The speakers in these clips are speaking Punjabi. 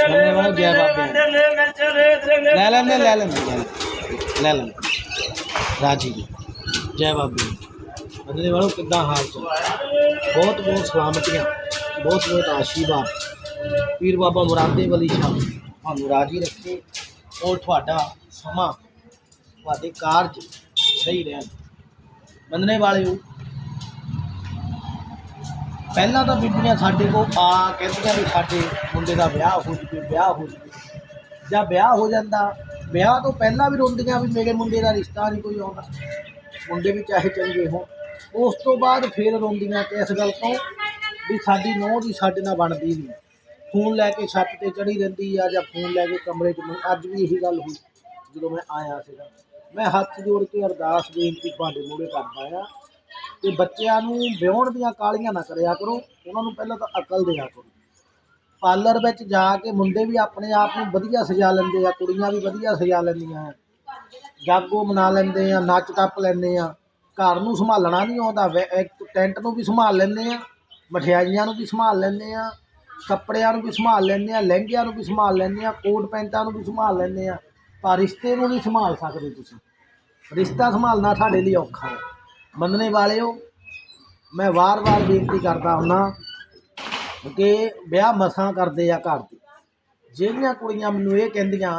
ਧੰਨਵਾਦ ਜੈ ਬਾਬੇ। ਲੈ ਲੈਂਦੇ ਲੈ ਲੈਂਦੇ ਲੈ ਲੈਂਦੇ, ਰਾਜੀ ਜੀ ਜੈ ਬਾਬੇ ਬੰਦੇ ਵਾਲੋ ਕਿੱਦਾਂ ਹਾਲ ਚਾਲ? ਬਹੁਤ ਬਹੁਤ ਸਲਾਮਤੀਆਂ ਬਹੁਤ ਬਹੁਤ ਆਸ਼ੀਰਵਾਦ। ਪੀਰ ਬਾਬਾ ਮੁਰਾਦੇ ਵਲੀ ਸ਼ਾਹ ਤੁਹਾਨੂੰ ਰਾਜੀ ਰੱਖੇ ਔਰ ਤੁਹਾਡਾ ਸਮਾਂ ਤੁਹਾਡੇ ਕਾਰਜ ਸਹੀ ਰਹਿਣ। ਬੰਦਨੇ ਵਾਲਿਓ ਪਹਿਲਾਂ ਤਾਂ ਬੀਬੀਆਂ ਸਾਡੇ ਕੋਲ ਆ, ਕਹਿੰਦੀਆਂ ਵੀ ਸਾਡੇ ਮੁੰਡੇ ਦਾ ਵਿਆਹ ਹੋ ਜਵੇ, ਵਿਆਹ ਹੋ ਜਵੇ। ਜਾਂ ਵਿਆਹ ਹੋ ਜਾਂਦਾ, ਵਿਆਹ ਤੋਂ ਪਹਿਲਾਂ ਵੀ ਰੋਂਦੀਆਂ ਵੀ ਮੇਰੇ ਮੁੰਡੇ ਦਾ ਰਿਸ਼ਤਾ ਨਹੀਂ ਕੋਈ ਆਉਂਦਾ। ਮੁੰਡੇ ਵੀ ਚਾਹੇ ਚੰਗੇ ਹੋਣ। ਉਸ ਤੋਂ ਬਾਅਦ ਫੇਰ ਰੋਂਦੀਆਂ ਕਿ ਇਸ ਗੱਲ ਤੋਂ ਵੀ ਸਾਡੀ ਨੋਹ ਦੀ ਸਾਡੇ ਨਾਲ ਬਣਦੀ ਨਹੀਂ। ਫੋਨ ਲੈ ਕੇ ਛੱਤ ਤੇ ਚੜੀ ਰਹਿੰਦੀ ਆ ਜਾਂ ਫੋਨ ਲੈ ਕੇ ਕਮਰੇ 'ਚ ਮੈਂ- ਅੱਜ ਵੀ ਇਹੀ ਗੱਲ ਹੋਈ, ਜਦੋਂ ਮੈਂ ਆਇਆ ਸੀਗਾ। ਮੈਂ ਹੱਥ ਜੋੜ ਕੇ ਅਰਦਾਸ ਬੇਨਤੀ ਤੁਹਾਡੇ ਮੂਹਰੇ ਕਰਦਾ ਆ ਕਿ ਬੱਚਿਆਂ ਨੂੰ ਵਿਆਹਣ ਦੀਆਂ ਕਾਲੀਆਂ ਨਾ ਕਰਿਆ ਕਰੋ, ਉਹਨਾਂ ਨੂੰ ਪਹਿਲਾਂ ਤਾਂ ਅਕਲ ਦਿਆ ਕਰੋ। ਪਾਰਲਰ ਵਿੱਚ ਜਾ ਕੇ ਮੁੰਡੇ ਵੀ ਆਪਣੇ ਆਪ ਨੂੰ ਵਧੀਆ ਸਜਾ ਲੈਂਦੇ ਆ, ਕੁੜੀਆਂ ਵੀ ਵਧੀਆ ਸਜਾ ਲੈਂਦੀਆਂ ਆ। ਜਾਗੋ ਮਨਾ ਲੈਂਦੇ ਆ, ਨੱਚ ਟੱਪ ਲੈਂਦੇ ਆ। ਘਰ ਨੂੰ ਸੰਭਾਲਣਾ ਨਹੀਂ ਆਉਂਦਾ, ਵੈ- ਟੈਂਟ ਨੂੰ ਵੀ ਸੰਭਾਲ ਲੈਂਦੇ ਆ, ਮਠਿਆਈਆਂ ਨੂੰ ਵੀ ਸੰਭਾਲ ਲੈਂਦੇ ਆ, ਕੱਪੜਿਆਂ ਨੂੰ ਵੀ ਸੰਭਾਲ ਲੈਂਦੇ ਆ, ਲਹਿੰਗਿਆਂ ਨੂੰ ਵੀ ਸੰਭਾਲ ਲੈਂਦੇ ਆ, ਕੋਟ ਪੈਂਟਾਂ ਨੂੰ ਵੀ ਸੰਭਾਲ ਲੈਂਦੇ ਆ। ਪਰ ਰਿਸ਼ਤੇ ਨੂੰ ਨਹੀਂ ਸੰਭਾਲ ਸਕਦੇ ਤੁਸੀਂ। ਰਿਸ਼ਤਾ ਸੰਭਾਲਣਾ ਸਾਡੇ ਲਈ ਔਖਾ ਹੈ। ਮੰਨਣੇ ਵਾਲਿਓ, ਮੈਂ ਵਾਰ-ਵਾਰ ਬੇਨਤੀ ਕਰਦਾ ਹੁੰਨਾ ਕਿ ਵਿਆਹ ਮਸਾਂ ਕਰਦੇ ਆ ਘਰ ਦੇ। ਜਿਹੜੀਆਂ ਕੁੜੀਆਂ ਮੈਨੂੰ ਇਹ ਕਹਿੰਦੀਆਂ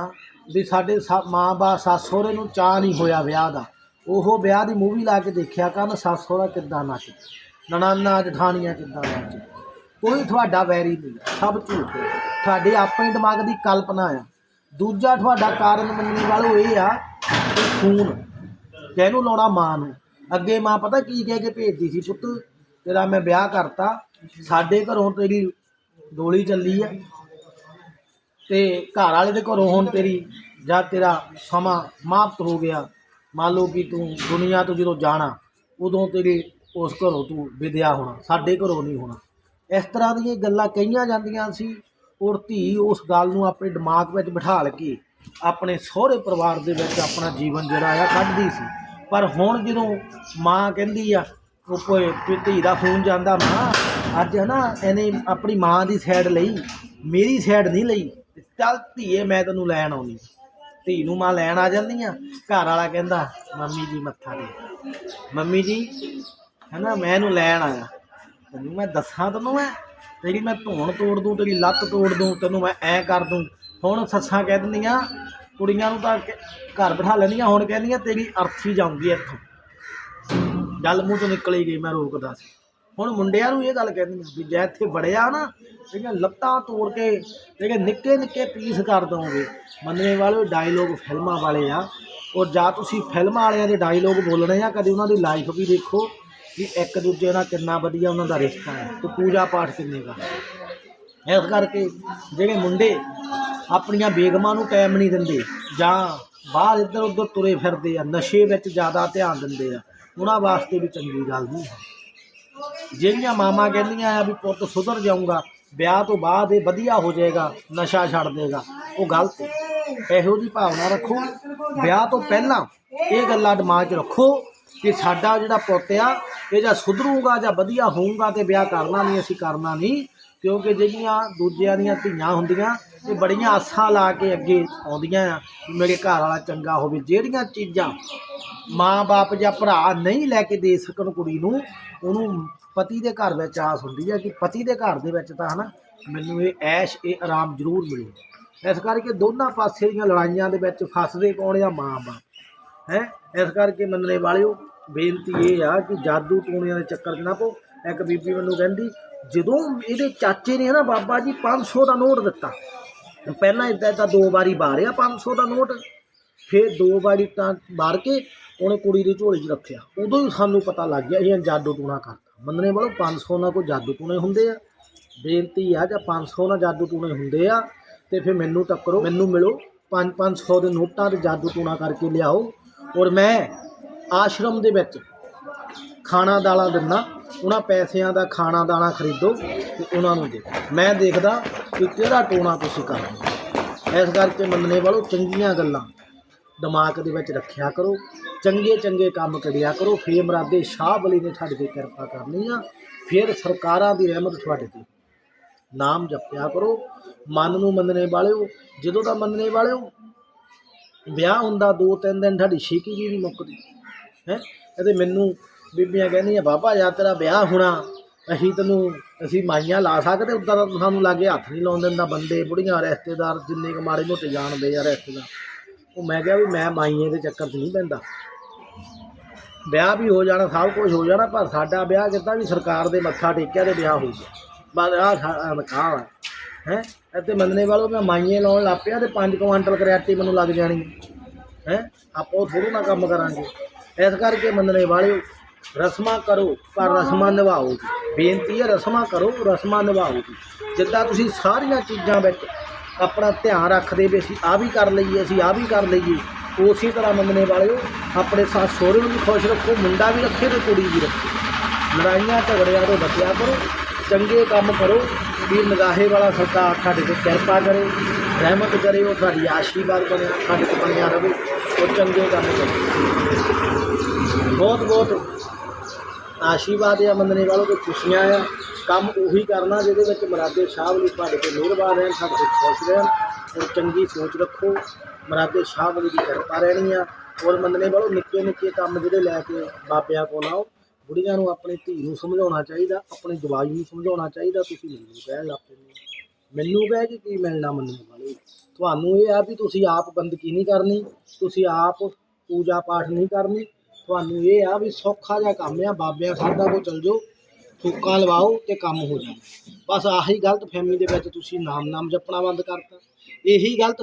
ਵੀ ਸਾਡੇ ਮਾਂ-ਬਾਪ ਸੱਸ ਸਹੁਰੇ ਨੂੰ ਚਾਹ ਨਹੀਂ ਹੋਇਆ ਵਿਆਹ ਦਾ, ਉਹ ਵਿਆਹ ਦੀ ਮੂਵੀ ਲਾ ਕੇ ਦੇਖਿਆ ਕਰਨ ਸੱਸ ਸਹੁਰਾ ਕਿੱਦਾਂ ਨੱਚਦੇ ਨਨਾਨਾ ਜਠਾਣੀਆਂ ਕਿੱਦਾਂ ਨੱਚਦੇ। ਕੋਈ ਤੁਹਾਡਾ ਵੈਰੀ ਨਹੀਂ, ਸਭ ਝੂਠ ਹੈ। ਤੁਹਾਡੇ ਆਪਣੇ ਦਿਮਾਗ ਦੀ ਕਲਪਨਾ ਆ। ਦੂਜਾ ਤੁਹਾਡਾ ਕਾਰਨ ਮੰਨਣ ਵਾਲੋ ਇਹ ਆ ਕਿ ਖੂਨ ਕਿਹਨੂੰ ਲਾਉਣਾ ਮਾਂ ਨੂੰ। ਅੱਗੇ ਮਾਂ ਪਤਾ ਕੀ ਕਹਿ ਕੇ ਭੇਜਦੀ ਸੀ, ਪੁੱਤ ਤੇਰਾ ਮੈਂ ਵਿਆਹ ਕਰਤਾ, ਸਾਡੇ ਘਰੋਂ ਤੇਰੀ ਡੋਲੀ ਚੱਲੀ ਆ ਤੇ ਘਰ ਵਾਲੇ ਦੇ ਘਰੋਂ ਹੁਣ ਤੇਰੀ ਜਾਂ ਤੇਰਾ ਸਮਾਂ ਸਮਾਪਤ ਹੋ ਗਿਆ। ਮੰਨ ਲਓ ਕਿ ਤੂੰ ਦੁਨੀਆ ਤੋਂ ਜਦੋਂ ਜਾਣਾ, ਉਦੋਂ ਤੇਰੀ ਉਸ ਘਰੋਂ ਤੂੰ ਵਿਦਿਆ ਹੋਣਾ, ਸਾਡੇ ਘਰੋਂ ਨਹੀਂ ਹੋਣਾ। ਇਸ ਤਰ੍ਹਾਂ ਦੀਆਂ ਗੱਲਾਂ ਕਹੀਆਂ ਜਾਂਦੀਆਂ ਸੀ, ਔਰ ਧੀ ਉਸ ਗੱਲ ਨੂੰ ਆਪਣੇ ਦਿਮਾਗ ਵਿੱਚ ਬਿਠਾਲ ਕੇ ਆਪਣੇ ਸਹੁਰੇ ਪਰਿਵਾਰ ਦੇ ਵਿੱਚ ਆਪਣਾ ਜੀਵਨ ਜਿਹੜਾ ਆ ਕੱਢਦੀ ਸੀ। ਪਰ ਹੁਣ ਜਦੋਂ ਮਾਂ ਕਹਿੰਦੀ ਆ, ਉਹ ਕੋਈ ਧੀ ਦਾ ਫੋਨ ਜਾਂਦਾ, ਮਾਂ, ਅੱਜ ਹਨਾ ਇਹਨੇ ਆਪਣੀ ਮਾਂ ਦੀ ਸਾਈਡ ਲਈ, ਮੇਰੀ ਸਾਈਡ ਨਹੀਂ ਲਈ, ਚੱਲ ਧੀਏ, ਮੈਂ ਤੈਨੂੰ ਲੈਣ ਆਉਣੀ ਧੀ ਨੂੰ ਮਾਂ ਲੈਣ ਆ ਜਾਂਦੀ ਜਾਂਦੀਆਂ ਘਰ ਵਾਲਾ ਕਹਿੰਦਾ, ਮੰਮੀ ਜੀ, ਮੱਥਾ ਦੇ ਮੰਮੀ ਜੀ, ਹਨਾ, ਮੈਂ ਇਹਨੂੰ ਲੈਣ ਆਇਆ। ਤੈਨੂੰ ਮੈਂ ਦੱਸਾਂ ਤੈਨੂੰ ਮੈਂ, ਤੇਰੀ ਮੈਂ ਧੋਣ ਤੋੜ ਦੂੰ, ਤੇਰੀ ਲੱਤ ਤੋੜ ਦੂੰ, ਤੈਨੂੰ ਮੈਂ ਐ ਕਰ ਦੂੰ। ਹੁਣ ਸੱਸਾਂ ਕਹਿ ਦਿੰਦੀਆਂ ਕੁੜੀਆਂ ਨੂੰ ਤਾਂ ਕਿ- ਘਰ ਬਿਠਾ ਲੈਂਦੀਆਂ, ਹੁਣ ਕਹਿੰਦੀਆਂ ਤੇਰੀ ਅਰਥੀ ਜਾਊਗੀ ਇੱਥੋਂ। ਗੱਲ ਮੂੰਹ ਤੋਂ ਨਿਕਲ ਹੀ ਗਈ, ਮੈਂ ਰੋਕਦਾ ਸੀ। ਹੁਣ ਮੁੰਡਿਆਂ ਨੂੰ ਇਹ ਗੱਲ ਕਹਿੰਦੀਆਂ ਵੀ ਜੇ ਇੱਥੇ ਵੜਿਆ ਨਾ ਜਿਹੜੀਆਂ ਲੱਤਾਂ ਤੋੜ ਕੇ ਜਿਹੜੇ ਨਿੱਕੇ ਨਿੱਕੇ ਪੀਸ ਕਰ ਦੋਗੇ। ਮੰਨਣੇ ਵਾਲੇ ਡਾਇਲੋਗ ਫਿਲਮਾਂ ਵਾਲੇ ਆ। ਔਰ ਜਾਂ ਤੁਸੀਂ ਫਿਲਮਾਂ ਵਾਲਿਆਂ ਦੇ ਡਾਇਲੋਗ ਬੋਲਣੇ ਆ, ਕਦੇ ਉਹਨਾਂ ਦੀ ਲਾਈਫ ਵੀ ਦੇਖੋ ਵੀ ਇੱਕ ਦੂਜੇ ਨਾਲ ਕਿੰਨਾ ਵਧੀਆ ਉਹਨਾਂ ਦਾ ਰਿਸ਼ਤਾ ਹੈ ਤੇ ਪੂਜਾ ਪਾਠ ਕਿੰਨੇ ਦਾ ਇਸ ਕਰਕੇ ਜਿਹੜੇ ਮੁੰਡੇ ਆਪਣੀਆਂ ਬੇਗਮਾਂ ਨੂੰ ਟਾਈਮ ਨਹੀਂ ਦਿੰਦੇ। ਜਾਂ ਬਾਹਰ ਇੱਧਰ ਉੱਧਰ ਤੁਰੇ ਫਿਰਦੇ ਆ, ਨਸ਼ੇ ਵਿੱਚ ਜ਼ਿਆਦਾ ਧਿਆਨ ਦਿੰਦੇ ਆ। ਉਹਨਾਂ ਵਾਸਤੇ ਵੀ ਚੰਗੀ ਗੱਲ ਨਹੀਂ ਹੈ। ਜਿਹੜੀਆਂ ਮਾਮਾ ਕਹਿੰਦੀਆਂ ਆ ਵੀ ਪੁੱਤ ਸੁਧਰ ਜਾਊਗਾ, ਵਿਆਹ ਤੋਂ ਬਾਅਦ ਇਹ ਵਧੀਆ ਹੋ ਜਾਏਗਾ, ਨਸ਼ਾ ਛੱਡ ਦੇਗਾ, ਉਹ ਗਲਤ ਹੈ। ਇਹੋ ਜੀ ਭਾਵਨਾ ਰੱਖੋ। ਵਿਆਹ ਤੋਂ ਪਹਿਲਾਂ ਇਹ ਗੱਲਾਂ ਦਿਮਾਗ 'ਚ ਰੱਖੋ ਕਿ ਸਾਡਾ ਜਿਹੜਾ ਪੁੱਤ ਆ, ਇਹ ਜਾਂ ਸੁਧਰੂਗਾ ਜਾਂ ਵਧੀਆ ਹੋਊਗਾ ਤੇ ਵਿਆਹ ਕਰਨਾ ਨਹੀਂ, ਅਸੀਂ ਕਰਨਾ ਨਹੀਂ। ਕਿਉਂਕਿ ਜਿਹੜੀਆਂ ਦੂਜਿਆਂ ਦੀਆਂ ਧੀਆਂ ਹੁੰਦੀਆਂ, ਇਹ ਬੜੀਆਂ ਆਸਾਂ ਲਾ ਕੇ ਅੱਗੇ ਆਉਂਦੀਆਂ ਆ ਮੇਰੇ ਘਰ ਵਾਲਾ ਚੰਗਾ ਹੋਵੇ। ਜਿਹੜੀਆਂ ਚੀਜ਼ਾਂ ਮਾਂ-ਬਾਪ ਜਾਂ ਭਰਾ ਨਹੀਂ ਲੈ ਕੇ ਦੇ ਸਕਣ ਕੁੜੀ ਨੂੰ, ਉਹਨੂੰ ਪਤੀ ਦੇ ਘਰ ਵਿੱਚ ਆਸ ਹੁੰਦੀ ਹੈ ਕਿ ਪਤੀ ਦੇ ਘਰ ਦੇ ਵਿੱਚ ਤਾਂ ਹਨਾ, ਮੈਨੂੰ ਇਹ ਐਸ਼, ਇਹ ਆਰਾਮ ਜ਼ਰੂਰ ਮਿਲੇ। ਇਸ ਕਰਕੇ ਦੋਨਾਂ ਪਾਸੇ ਦੀਆਂ ਲੜਾਈਆਂ ਦੇ ਵਿੱਚ ਫਸਦੇ ਕੌਣ ਆ? ਮਾਂ-ਬਾਪ। ਹੈ? ਇਸ ਕਰਕੇ ਮੰਨਣੇ ਵਾਲਿਓ, ਬੇਨਤੀ ਇਹ ਆ ਕਿ ਜਾਦੂ ਟੂਣਿਆਂ ਦੇ ਚੱਕਰ 'ਚ ਨਾ ਪਓ। ਇੱਕ ਬੀਬੀ ਮੈਨੂੰ ਕਹਿੰਦੀ ਜਦੋਂ ਇਹਦੇ ਚਾਚੇ ਨੇ ਨਾ ਬਾਬਾ ਜੀ 500 ਦਾ ਨੋਟ ਦਿੱਤਾ। ਪਹਿਲਾਂ ਇਦਾਂ ਇਦਾਂ ਦੋ ਵਾਰੀ ਬਾਰਿਆ 500 ਦਾ ਨੋਟ, ਫਿਰ ਦੋ ਵਾਰੀ ਤਾਂ ਮਾਰ ਕੇ ਉਹਨੇ ਕੁੜੀ ਦੇ ਝੋਲੀ 'ਚ ਰੱਖਿਆ। ਉਦੋਂ ਹੀ ਸਾਨੂੰ ਪਤਾ ਲੱਗ ਗਿਆ ਇਹ ਜਾਦੂ ਟੂਣਾ ਕਰਤਾ। ਮੰਨਣੇ ਵਾਲੋ 500 ਨਾਲ ਕੋਈ ਜਾਦੂ ਟੂਣੇ ਹੁੰਦੇ ਆ। ਬੇਨਤੀ ਆ ਜਾਂ 500 ਨਾਲ ਜਾਦੂ ਟੂਣੇ ਹੁੰਦੇ ਆ ਤੇ ਫਿਰ ਮੈਨੂੰ ਟੱਕਰੋ, ਮੈਨੂੰ ਮਿਲੋ। 5-500 ਦੇ ਨੋਟਾਂ ਤੇ ਜਾਦੂ ਟੂਣਾ ਕਰਕੇ ਲਿਆਓ। ਔਰ ਮੈਂ ਆਸ਼ਰਮ ਦੇ ਵਿੱਚ ਖਾਣਾ ਦਾਲਾਂ ਦਿੰਦਾ। ਉਹਨਾਂ ਪੈਸਿਆਂ ਦਾ ਖਾਣਾ ਦਾਣਾ ਖਰੀਦੋ ਤੇ ਉਹਨਾਂ ਨੂੰ ਦੇ ਮੈਂ ਦੇਖਦਾ ਕਿ ਕਿਹੜਾ ਟੋਣਾ ਤੁਸੀਂ ਕਰਦੇ ਇਸ ਕਰਕੇ ਮੰਨਣੇ ਵਾਲੋ, ਚੰਗੀਆਂ ਗੱਲਾਂ ਦਿਮਾਗ ਦੇ ਵਿੱਚ ਰੱਖਿਆ ਕਰੋ। ਚੰਗੇ ਚੰਗੇ ਕੰਮ ਕਰਿਆ ਕਰੋ। ਫੇਰ ਮਰਾਦੇ ਸ਼ਾਹ ਬਲੀ ਨੇ ਤੁਹਾਡੇ ਤੇ ਕਿਰਪਾ ਕਰਨੀ ਆ। ਫਿਰ ਸਰਕਾਰਾਂ ਦੀ ਰਹਿਮਤ ਤੁਹਾਡੇ ਤੇ। ਨਾਮ ਜਪਿਆ ਕਰੋ। ਮਨ ਨੂੰ ਮੰਨਣੇ ਵਾਲਿਓ, ਜਦੋਂ ਦਾ ਮੰਨਣੇ ਵਾਲਿਓ, ਵਿਆਹ ਹੁੰਦਾ ਦੋ ਤਿੰਨ ਦਿਨ, ਤੁਹਾਡੀ ਛੇਕੀ ਵੀ ਨਹੀਂ ਮੁੱਕਦੀ। ਹੈ? ਇਹਦੇ ਮੈਨੂੰ ਬੀਬੀਆਂ ਕਹਿੰਦੀਆਂ, ਬਾਬਾ, ਯਾਰ ਤੇਰਾ ਵਿਆਹ ਹੋਣਾ, ਅਸੀਂ ਤੈਨੂੰ, ਅਸੀਂ ਮਾਈਆਂ ਲਾ ਸਕਦੇ, ਉੱਦਾਂ ਤਾਂ ਸਾਨੂੰ ਲਾਗੇ ਹੱਥ ਨਹੀਂ ਲਾਉਣ ਦਿੰਦਾ, ਬੰਦੇ, ਬੁੜੀਆਂ, ਰਿਸ਼ਤੇਦਾਰ, ਜਿੰਨੇ ਕੁ ਮਾੜੇ ਮੋਟੇ ਜਾਣਦੇ ਆ ਰਿਸ਼ਤੇਦਾਰ। ਉਹ ਮੈਂ ਕਿਹਾ ਵੀ ਮੈਂ ਮਾਈਏ ਦੇ ਚੱਕਰ 'ਚ ਨਹੀਂ ਪੈਂਦਾ। ਵਿਆਹ ਵੀ ਹੋ ਜਾਣਾ, ਸਭ ਕੁਝ ਹੋ ਜਾਣਾ, ਪਰ ਸਾਡਾ ਵਿਆਹ ਕਿੱਦਾਂ ਵੀ ਸਰਕਾਰ ਦੇ ਮੱਥਾ ਟੇਕਿਆ ਤੇ ਵਿਆਹ ਹੋ ਗਿਆ। ਬਸ ਆਹ ਸਾਡਾ ਨਿਕਾਹ ਹੈ ਹੈ? ਇੱਥੇ ਮੰਨਣੇ ਵਾਲੋ ਮੈਂ ਮਾਈਏ ਲਾਉਣ ਲੱਗ ਪਿਆ ਤੇ 5 ਕੁਆਂਟਲ ਕਰਿਆਟੀ ਮੈਨੂੰ ਲੱਗ ਜਾਣੀ ਹੈ? ਆਪਾਂ ਉਹ ਥੋੜ੍ਹਾ ਨਾ ਕੰਮ ਕਰਾਂਗੇ। ਇਸ ਕਰਕੇ ਮੰਨਣੇ ਵਾਲਿਓ ਰਸਮਾਂ ਕਰੋ ਪਰ ਰਸਮਾਂ ਨਿਭਾਓ ਬੇਨਤੀ ਹੈ ਰਸਮਾਂ ਕਰੋ, ਰਸਮਾਂ ਨਿਭਾਓ ਜਿੱਦਾਂ ਤੁਸੀਂ ਸਾਰੀਆਂ ਚੀਜ਼ਾਂ ਵਿੱਚ ਆਪਣਾ ਧਿਆਨ ਰੱਖਦੇ ਵੀ ਅਸੀਂ ਆ ਵੀ ਕਰ ਲਈਏ, ਅਸੀਂ ਆ ਵੀ ਕਰ ਲਈਏ, ਉਸੇ ਤਰ੍ਹਾਂ ਮੰਨਣੇ ਵਾਲਿਓ, ਆਪਣੇ ਸੱਸ ਸਹੁਰੇ ਨੂੰ ਵੀ ਖੁਸ਼ ਰੱਖੋ, ਮੁੰਡਾ ਵੀ ਰੱਖੇ ਤੇ ਕੁੜੀ ਵੀ ਰੱਖੇ। ਲੜਾਈਆਂ, ਝਗੜਿਆਂ ਤੋਂ ਬਚਿਆ ਕਰੋ, ਚੰਗੇ ਕੰਮ ਕਰੋ, ਵੀ ਨਗਾਹੇ ਵਾਲਾ ਸਰਕਾਰ ਸਾਡੇ ਤੇ ਕਿਰਪਾ ਕਰੇ। ਰਹਿਮਤ ਕਰੇ ਉਹ ਤੁਹਾਡੀ ਆਸ਼ੀਰਵਾਦ ਬਣਿਆ ਸਾਡੇ ਤੇ ਬਣਿਆ ਰਹੇ ਉਹ ਚੰਗੇ ਕੰਮ ਕਰੇ। ਬਹੁਤ ਬਹੁਤ ਆਸ਼ੀਰਵਾਦ ਆ ਮੰਨਣੇ ਵਾਲੋ ਤੇ ਖੁਸ਼ੀਆਂ ਆ। ਕੰਮ ਉਹੀ ਕਰਨਾ ਜਿਹਦੇ ਵਿੱਚ ਮਰਾਦੇ ਸ਼ਾਹ ਵਲੀ ਤੁਹਾਡੇ ਤੇ ਮਿਹਰਬਾਨ ਰਹਿਣ, ਸਾਡੇ ਤੇ ਖੁਸ਼ ਰਹਿਣ। ਔਰ ਚੰਗੀ ਸੋਚ ਰੱਖੋ, ਮਰਾਦੇ ਸ਼ਾਹ ਦੀ ਕਿਰਪਾ ਰਹਿਣੀ ਆ। ਔਰ ਮੰਨਣੇ ਵਾਲੋ ਨਿੱਕੇ ਨਿੱਕੇ ਕੰਮ ਜਿਹੜੇ ਲੈ ਕੇ ਬਾਬਿਆਂ ਕੋਲ ਆਓ, ਬੁੜੀਆਂ ਨੂੰ ਆਪਣੀ ਧੀ ਨੂੰ ਸਮਝਾਉਣਾ ਚਾਹੀਦਾ, ਆਪਣੀ ਜਵਾਈ ਨੂੰ ਸਮਝਾਉਣਾ ਚਾਹੀਦਾ, ਤੁਸੀਂ ਮੈਨੂੰ ਕਹਿ ਲੱਪੇ ਮੈਨੂੰ ਕਹਿ ਕੇ ਕੀ ਮਿਲਣਾ ਮੰਨਣੇ ਵਾਲੇ ਤੁਹਾਨੂੰ ਇਹ ਆ ਵੀ ਤੁਸੀਂ ਆਪ ਬੰਦਗੀ ਨਹੀਂ ਕਰਨੀ, ਤੁਸੀਂ ਆਪ ਪੂਜਾ ਪਾਠ ਨਹੀਂ ਕਰਨੀ। ਤੁਹਾਨੂੰ ਇਹ ਆ ਵੀ ਸੌਖਾ ਜਿਹਾ ਕੰਮ ਆ, ਬਾਬਿਆਂ ਸਾਡਾ ਕੋ ਚਲ ਜਾਓ, ਫੂਕਾਂ ਲਵਾਓ ਤੇ ਕੰਮ ਹੋ ਜਾਣਾ ਬਸ ਆਹੀ ਗਲਤ ਫਹਿਮੀ ਦੇ ਵਿੱਚ ਤੁਸੀਂ ਨਾਮ ਨਾਮ ਜਪਣਾ ਬੰਦ ਕਰਤਾ। ਇਹੀ ਗਲਤ